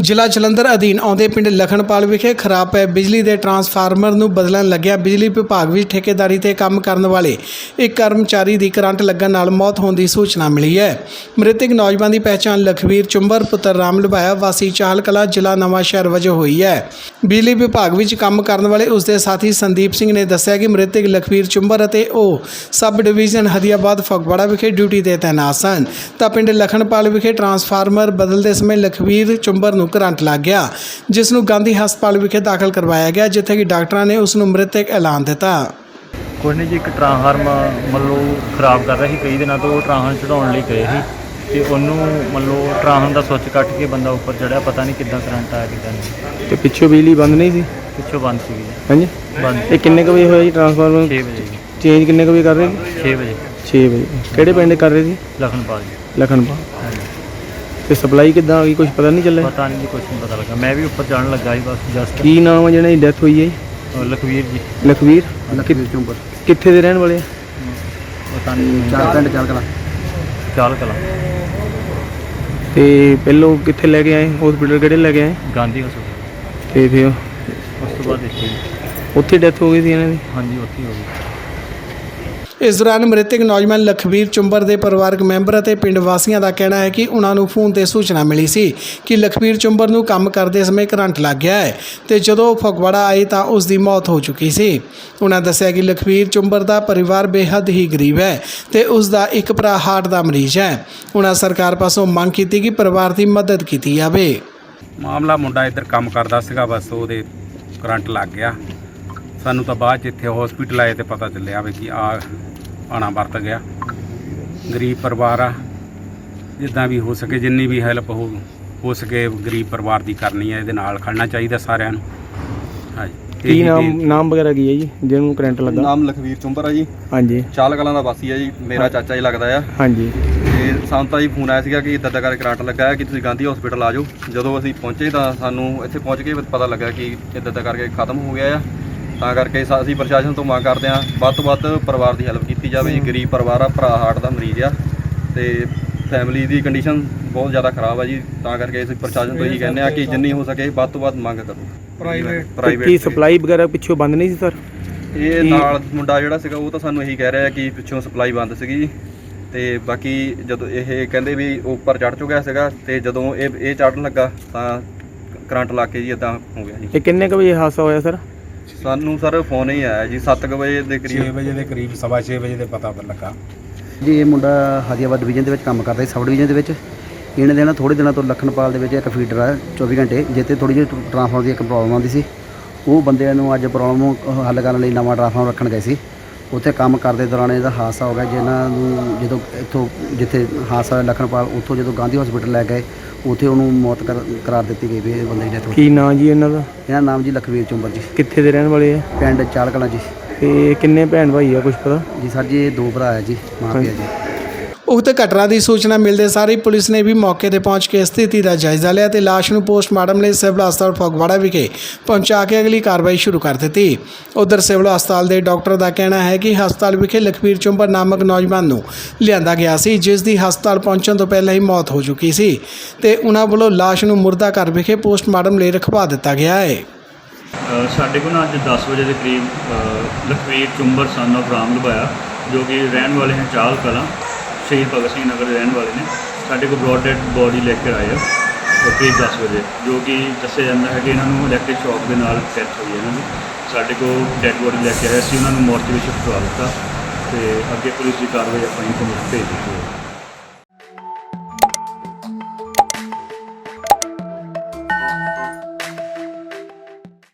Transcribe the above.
ਜ਼ਿਲ੍ਹਾ ਜਲੰਧਰ ਅਧੀਨ ਆਉਂਦੇ ਪਿੰਡ ਲਖਣਪਾਲ ਵਿਖੇ ਖਰਾਬ ਪਏ ਬਿਜਲੀ ਦੇ ਟਰਾਂਸਫਾਰਮਰ ਨੂੰ ਬਦਲਣ ਲੱਗਿਆ ਬਿਜਲੀ ਵਿਭਾਗ ਵਿੱਚ ਠੇਕੇਦਾਰੀ ਤੇ ਕੰਮ ਕਰਨ ਵਾਲੇ ਇੱਕ ਕਰਮਚਾਰੀ ਦੀ ਕਰੰਟ ਲੱਗਣ ਨਾਲ ਮੌਤ ਹੋਣ ਦੀ ਸੂਚਨਾ ਮਿਲੀ ਹੈ। ਮ੍ਰਿਤਕ ਨੌਜਵਾਨ ਦੀ ਪਹਿਚਾਣ ਲਖਵੀਰ ਚੁੰਬਰ, ਪੁੱਤਰ ਰਾਮ ਲੁਭਾਇਆ, ਵਾਸੀ ਚਾਹਲ ਕਲਾ ਜ਼ਿਲ੍ਹਾ ਨਵਾਂ ਸ਼ਹਿਰ ਵਜੋਂ ਹੋਈ ਹੈ। ਬਿਜਲੀ ਵਿਭਾਗ ਵਿੱਚ ਕੰਮ ਕਰਨ ਵਾਲੇ ਉਸ ਦੇ ਸਾਥੀ ਸੰਦੀਪ ਸਿੰਘ ਨੇ ਦੱਸਿਆ ਕਿ ਮ੍ਰਿਤਕ ਲਖਵੀਰ ਚੁੰਬਰ ਅਤੇ ਉਹ ਸਬ ਡਿਵੀਜ਼ਨ ਹਦੀਆਬਾਦ, ਫਗਵਾੜਾ ਵਿਖੇ ਡਿਊਟੀ ਤੇ ਤੈਨਾਤ ਸਨ। ਤਾਂ ਪਿੰਡ ਲਖਣਪਾਲ ਵਿਖੇ ਟਰਾਂਸਫਾਰਮਰ ਬਦਲਦੇ ਸਮੇਂ ਲਖਵੀਰ ਚੁੰਬਰ ਨੂੰ ਕਰੰਟ ਲੱਗ ਗਿਆ ਜਿਸ ਨੂੰ ਗਾਂਧੀ ਹਸਪਤਾਲ ਵਿਖੇ ਦਾਖਲ ਕਰਵਾਇਆ ਗਿਆ ਜਿੱਥੇ ਕਿ ਡਾਕਟਰਾਂ ਨੇ ਉਸ ਨੂੰ ਮ੍ਰਿਤਕ ਐਲਾਨ ਦਿੱਤਾ। ਕੁਛ ਨਹੀਂ ਜੀ ਇੱਕ ਟਰਾਂਸਫਾਰਮ ਮੰਨ ਲਓ ਖਰਾਬ ਕਰ ਰਿਹਾ ਸੀ ਕਈ ਦਿਨਾਂ ਤੋਂ ਉਹ ਟਰਾਂਸਫਾਰਮ ਚੜਾਉਣ ਲਈ ਗਏ ਸੀ ਤੇ ਉਹਨੂੰ ਮੰਨ ਲਓ ਟਰਾਂਸਫਾਰਮ ਦਾ ਸੁੱਚ ਕੱਟ ਕੇ ਬੰਦਾ ਉੱਪਰ ਚੜਿਆ ਪਤਾ ਨਹੀਂ ਕਿੱਦਾਂ ਕਰੰਟ ਆਇਆ ਕਿੱਦਾਂ ਨਹੀਂ। ਤੇ ਪਿੱਛੋਂ ਬਿਜਲੀ ਬੰਦ ਨਹੀਂ ਸੀ? ਪਿੱਛੋਂ ਬੰਦ ਜੀ। ਹਾਂਜੀ? ਬੰਦ ਇਹ ਕਿੰਨੇ ਕੁ ਵਜੇ ਹੋਇਆ ਜੀ ਟਰਾਂਸਫਾਰਮਰ 6 ਵਜੇ ਜੀ। ਚੇਂਜ ਕਿੰਨੇ ਕੁ ਵਜੇ ਕਰ ਰਹੇ ਸੀ? 6 ਵਜੇ। 6 ਵਜੇ। ਕਿਹੜੇ ਪਿੰਡ ਕਰ ਰਹੇ ਸੀ? ਲਖਨਪਾਲ ਜੀ। ਲਖਨਪੁਰ ਹਾਂਜੀ। ਤੇ ਸਪਲਾਈ ਕਿੱਦਾਂ ਆ ਗਈ? ਕੁਝ ਪਤਾ ਨਹੀਂ ਚੱਲਿਆ? ਪਤਾ ਨਹੀਂ ਜੀ ਕੁਛ ਨਹੀਂ ਪਤਾ ਲੱਗਾ। ਮੈਂ ਵੀ ਉੱਪਰ ਚੜਨ ਲੱਗਾ ਸੀ ਬਸ ਜਸਟ ਕੀ ਨਾਮ ਹੈ ਜਿਹਨਾਂ ਦੀ ਡੈਥ ਹੋਈ ਹੈ ਜੀ? ਲਖਵੀਰ ਜੀ। ਲਖਵੀਰ? ਕਿ- ਕਿੱਥੇ ਦੇ ਰਹਿਣ ਵਾਲੇ ਆ? ਪਤਾ ਨਹੀਂ ਚਾਰ ਪਿੰਡ ਚਾਰ ਕਲਾ। ਚਾਲ ਕਲਾ ਤੇ ਪਹਿਲੋਂ ਕਿੱਥੇ ਲੈ ਕੇ ਆਏ? ਹਸਪੀਟਲ ਕਿਹੜੇ ਲੈ ਕੇ ਆਏ? ਗਾਂਧੀ ਹਸਪਤਾਲ ਤੇ ਫਿਰ ਉਸ ਤੋਂ ਬਾਅਦ ਇੱਥੇ। ਉੱਥੇ ਡੈਥ ਹੋ ਗਈ ਸੀ ਇਹਨਾਂ ਦੀ? ਹਾਂਜੀ ਉੱਥੇ ਹੀ ਹੋ ਗਈ। ਇਸ ਦੌਰਾਨ ਮ੍ਰਿਤਕ ਨੌਜਵਾਨ ਲਖਵੀਰ ਚੁੰਬਰ ਦੇ ਪਰਿਵਾਰਕ ਮੈਂਬਰ ਅਤੇ ਪਿੰਡ ਵਾਸੀਆਂ ਦਾ ਕਹਿਣਾ ਹੈ ਕਿ ਉਹਨਾਂ ਨੂੰ ਫੋਨ ਤੇ ਸੂਚਨਾ ਮਿਲੀ ਸੀ ਕਿ ਲਖਵੀਰ ਚੁੰਬਰ ਨੂੰ ਕੰਮ ਕਰਦੇ ਸਮੇਂ ਕਰੰਟ ਲੱਗ ਗਿਆ ਹੈ ਤੇ ਜਦੋਂ ਉਹ ਫਗਵਾੜਾ ਆਏ ਤਾਂ ਉਸ ਦੀ ਮੌਤ ਹੋ ਚੁੱਕੀ ਸੀ। ਉਹਨਾਂ ਦੱਸਿਆ ਕਿ ਲਖਵੀਰ ਚੁੰਬਰ ਦਾ ਪਰਿਵਾਰ ਬੇਹੱਦ ਹੀ ਗਰੀਬ ਹੈ ਤੇ ਉਸ ਦਾ ਇੱਕ ਭਰਾ ਹਾਰਟ ਦਾ ਮਰੀਜ਼ ਹੈ। ਉਹਨਾਂ ਸਰਕਾਰ ਪਾਸੋਂ ਮੰਗ ਕੀਤੀ ਕਿ ਪਰਿਵਾਰ ਦੀ ਮਦਦ ਕੀਤੀ ਜਾਵੇ। ਮਾਮਲਾ ਮੁੰਡਾ ਇੱਧਰ ਕੰਮ ਕਰਦਾ ਸੀਗਾ, ਬਸ ਉਹਦੇ ਕਰੰਟ ਲੱਗ ਗਿਆ। ਸਾਨੂੰ ਤਾਂ ਬਾਅਦ ਚ ਇੱਥੇ ਹਸਪੀਟਲ ਆਏ ਤੇ ਪਤਾ ਚੱਲਿਆ ਵੀ ਕਿ ਆ ਆਣਾ ਵਰਤ ਗਿਆ। ਗਰੀਬ ਪਰਿਵਾਰ ਆ। ਜਿੱਦਾਂ ਵੀ ਹੋ ਸਕੇ ਜਿੰਨੀ ਵੀ ਹੈਲਪ ਹੋ ਹੋ ਸਕੇ ਗਰੀਬ ਪਰਿਵਾਰ ਦੀ ਕਰਨੀ ਹੈ ਇਹਦੇ ਨਾਲ ਖੜਨਾ ਚਾਹੀਦਾ ਸਾਰਿਆਂ ਨੂੰ। ਹਾਂਜੀ ਕੀ ਇਹੀ ਨਾਮ ਬੇਨਤੀ- ਨਾਮ ਵਗੈਰਾ ਕੀ ਹੈ ਜੀ? ਜਿਹਨੂੰ ਕਰੰਟ ਲੱਗਾ। ਨਾਮ ਲਖਵੀਰ ਚੁੰਬਰ ਆ ਜੀ। ਹਾਂਜੀ। ਚਾਲ ਕਲਾਂ ਦਾ ਵਾਸੀ ਆ ਜੀ। ਮੇਰਾ ਚਾਚਾ ਜੀ ਲੱਗਦਾ ਆ। ਹਾਂਜੀ। ਤੇ ਸਾਨੂੰ ਤਾਂ ਜੀ ਫੋਨ ਆਇਆ ਸੀਗਾ ਕਿ ਇਦਾਂ ਦਾ ਕਰਕੇ ਕਰੰਟ ਲੱਗਾ ਹੈ ਕਿ ਤੁਸੀਂ ਗਾਂਧੀ ਹਸਪੀਟਲ ਆ ਜਾਓ। ਜਦੋਂ ਅਸੀਂ ਪਹੁੰਚੇ ਤਾਂ ਸਾਨੂੰ ਇੱਥੇ ਪਹੁੰਚ ਕੇ ਪਤਾ ਲੱਗਾ ਕਿ ਇਦਾਂ ਦਾ ਕਰਕੇ ਖਤਮ ਹੋ ਗਿਆ ਆ। ਤਾਂ ਕਰਕੇ ਸਾ- ਅਸੀਂ ਪ੍ਰਸ਼ਾਸਨ ਤੋਂ ਮੰਗ ਕਰਦੇ ਹਾਂ ਵੱਧ ਤੋਂ ਵੱਧ ਪਰਿਵਾਰ ਦੀ ਹੈਲਪ ਕੀਤੀ ਜਾਵੇ ਜੀ ਗਰੀਬ ਪਰਿਵਾਰ ਆ ਭਰਾ ਹਾਰਟ ਦਾ ਮਰੀਜ਼ ਆ ਤੇ ਫੈਮਿਲੀ ਦੀ ਕੰਡੀਸ਼ਨ ਬਹੁਤ ਜ਼ਿਆਦਾ ਖਰਾਬ ਆ ਜੀ ਤਾਂ ਕਰਕੇ ਅਸੀਂ ਪ੍ਰਸ਼ਾਸਨ ਤੋਂ ਇਹੀ ਕਹਿੰਦੇ ਆ ਕਿ ਜਿੰਨੀ ਹੋ ਸਕੇ ਵੱਧ ਤੋਂ ਵੱਧ ਮੰਗ ਕਰੋ। ਪ੍ਰਾਈਵੇਟ ਤੇ ਪ੍ਰਾਈਵੇਟ ਕੀ ਸਪਲਾਈ ਵਗੈਰਾ ਪਿੱਛੋਂ ਬੰਦ ਨਹੀਂ ਸੀ ਸਰ ਇਹ ਨਾਲ ਮੁੰਡਾ ਜਿਹੜਾ ਸੀਗਾ ਉਹ ਤਾਂ ਸਾਨੂੰ ਇਹੀ ਕਹਿ ਰਿਹਾ ਕਿ ਪਿੱਛੋਂ ਸਪਲਾਈ ਬੰਦ ਸੀਗੀ ਜੀ। ਤੇ ਬਾਕੀ ਜਦੋਂ ਇਹ ਕਹਿੰਦੇ ਵੀ ਉੱਪਰ ਚੜ ਚੁੱਕਿਆ ਸੀਗਾ ਤੇ ਜਦੋਂ ਇਹ ਇਹ ਚੜਨ ਲੱਗਾ ਤਾਂ ਕਰੰਟ ਲਾ ਕੇ ਜੀ ਇਦਾਂ ਹੋ ਗਿਆ ਜੀ। ਇਹ ਕਿੰਨੇ ਕੁ ਵਜੇ ਹਾਦਸਾ ਹੋਇਆ ਸਰ ਸਾਨੂੰ ਸਰ ਫੋਨ ਹੀ ਆਇਆ ਜੀ 7 ਵਜੇ ਦੇ 6 ਕਰੀਬ ਵਜੇ ਦੇ ਕਰੀਬ ਸਵਾ ਛੇ ਵਜੇ ਦੇ ਪਤਾ ਲੱਗਾ। ਜੀ ਇਹ ਮੁੰਡਾ ਹਾਦੀਆਬਾਦ ਡਿਵੀਜ਼ਨ ਦੇ ਵਿੱਚ ਕੰਮ ਕਰਦਾ ਸੀ ਸਬ ਡਿਵੀਜ਼ਨ ਦੇ ਵਿੱਚ। ਇਹਨੇ ਦੇਣਾ ਥੋੜੇ ਦਿਨਾਂ ਤੋਂ ਲਖਨਪਾਲ ਦੇ ਵਿੱਚ ਇੱਕ ਫੀਡਰ ਆ 24 ਘੰਟੇ ਜਿੱਥੇ ਥੋੜੀ ਜਿਹੀ ਟਰਾਂਸਫਾਰਮਰ ਦੀ ਇੱਕ ਪ੍ਰੋਬਲਮ ਆਉਂਦੀ ਸੀ। ਉਹ ਬੰਦਿਆਂ ਨੂੰ ਅੱਜ ਪ੍ਰੋਬਲਮ ਹੱਲ ਕਰਨ ਲਈ ਨਵਾਂ ਟਰਾਂਸਫਾਰਮਰ ਰੱਖਣ ਗਏ ਸੀ। ਉੱਥੇ ਕੰਮ ਕਰਦੇ ਦੌਰਾਨ ਇਹਦਾ ਹਾਦਸਾ ਹੋ ਗਿਆ ਜਿਨ੍ਹਾਂ ਨੂੰ ਜਦੋਂ ਇੱਥੋਂ ਜਿੱਥੇ ਹਾਦਸਾ ਹੋਇਆ ਲਖਨਪਾਲ ਉੱਥੋਂ ਜਦੋਂ ਗਾਂਧੀ ਹਸਪੀਟਲ ਲੈ ਗਏ ਉੱਥੇ ਉਹਨੂੰ ਮੌਤ ਕਰ- ਕਰਾਰ ਦਿੱਤੀ ਗਈ ਵੀ ਇਹ ਬੰਦੇ ਦੀ ਡੈਥ ਹੋ ਗਈ। ਕੀ ਨਾਂ ਜੀ ਇਹਨਾਂ ਦਾ? ਇਹਨਾਂ ਦਾ ਨਾਮ ਜੀ ਲਖਵੀਰ ਚੁੰਬਰ ਜੀ। ਕਿੱਥੇ ਦੇ ਰਹਿਣ ਵਾਲੇ ਆ? ਪਿੰਡ ਚਾਲਕਲਾਂ ਜੀ। ਤੇ ਕਿੰਨੇ ਭੈਣ ਭਾਈ ਆ ਕੁਝ ਪਤਾ? ਜੀ ਸਰ ਜੀ ਇਹ ਦੋ ਭਰਾ ਹੈ ਜੀ ਮਾਂ ਪਿਓ ਜੀ। ਉਕਤ ਘਟਨਾ ਦੀ ਸੂਚਨਾ ਮਿਲਦੇ ਸਾਰ ਹੀ ਪੁਲਿਸ ਨੇ ਵੀ ਮੌਕੇ ਤੇ ਪਹੁੰਚ ਕੇ ਸਥਿਤੀ ਦਾ ਜਾਇਜ਼ਾ ਲਿਆ ਤੇ ਲਾਸ਼ ਨੂੰ ਪੋਸਟਮਾਰਟਮ ਲਈ ਸਿਵਲ ਹਸਪਤਾਲ ਫਗਵਾੜਾ ਵਿਖੇ ਪਹੁੰਚਾ ਕੇ ਅਗਲੀ ਕਾਰਵਾਈ ਸ਼ੁਰੂ ਕਰ ਦਿੱਤੀ। ਉਧਰ ਸਿਵਲ ਹਸਪਤਾਲ ਦੇ ਡਾਕਟਰ ਦਾ ਕਹਿਣਾ ਹੈ ਕਿ ਹਸਪਤਾਲ ਵਿਖੇ ਲਖਵੀਰ ਚੁੰਬਰ ਨਾਮਕ ਨੌਜਵਾਨ ਨੂੰ ਲਿਆਂਦਾ ਗਿਆ ਸੀ, ਜਿਸ ਦੀ ਹਸਪਤਾਲ ਪਹੁੰਚਣ ਤੋਂ ਪਹਿਲਾਂ ਹੀ ਮੌਤ ਹੋ ਚੁੱਕੀ ਸੀ ਤੇ ਉਹਨਾਂ ਵੱਲੋਂ ਲਾਸ਼ ਨੂੰ ਮੁਰਦਾ ਘਰ ਵਿਖੇ ਪੋਸਟਮਾਰਟਮ ਲਈ ਰਖਵਾ ਦਿੱਤਾ ਗਿਆ ਹੈ। ਸਾਡੇ ਕੋਲ ਅੱਜ 10 ਵਜੇ ਦੇ ਕਰੀਬ ਲਖਵੀਰ ਚੁੰਬਰ ਸਨ of ਰਾਮ ਲੁਬਾਇਆ ਜੋ ਕਿ ਰਹਿਣ ਵਾਲੇ ਹਨ ਚਾਲ ਕਲਾਂ ਸ਼ਹੀਦ ਭਗਤ ਸਿੰਘ ਨਗਰ ਦੇ ਰਹਿਣ ਵਾਲੇ ਨੇ। ਸਾਡੇ ਕੋਲ ਬ੍ਰੌਡ ਡੈਡ ਬੋਡੀ ਲੈ ਕੇ ਆਏ ਆ, ਉਹ ਕਰੀਬ 10 ਵਜੇ, ਜੋ ਕਿ ਦੱਸਿਆ ਜਾਂਦਾ ਹੈ ਕਿ ਇਹਨਾਂ ਨੂੰ ਇਲੈਕਟ੍ਰਿਕ ਸ਼ੌਕ ਦੇ ਨਾਲ ਡੈਥ ਹੋਈ ਹੈ ਇਹਨਾਂ ਦੀ। ਸਾਡੇ ਕੋਲ ਡੈਡ ਬੋਡੀ ਲੈ ਕੇ ਆਏ ਸੀ, ਉਹਨਾਂ ਨੂੰ ਮੋਰਚੇ ਵਿੱਚ ਸ਼ਿਫਟ ਕਰਵਾ ਦਿੱਤਾ ਤੇ ਅੱਗੇ ਪੁਲਿਸ ਦੀ ਕਾਰਵਾਈ ਆਪਾਂ ਇਨਫੋਰਮੇਸ਼ਨ ਭੇਜ ਦਿੱਤੀ ਹੈ।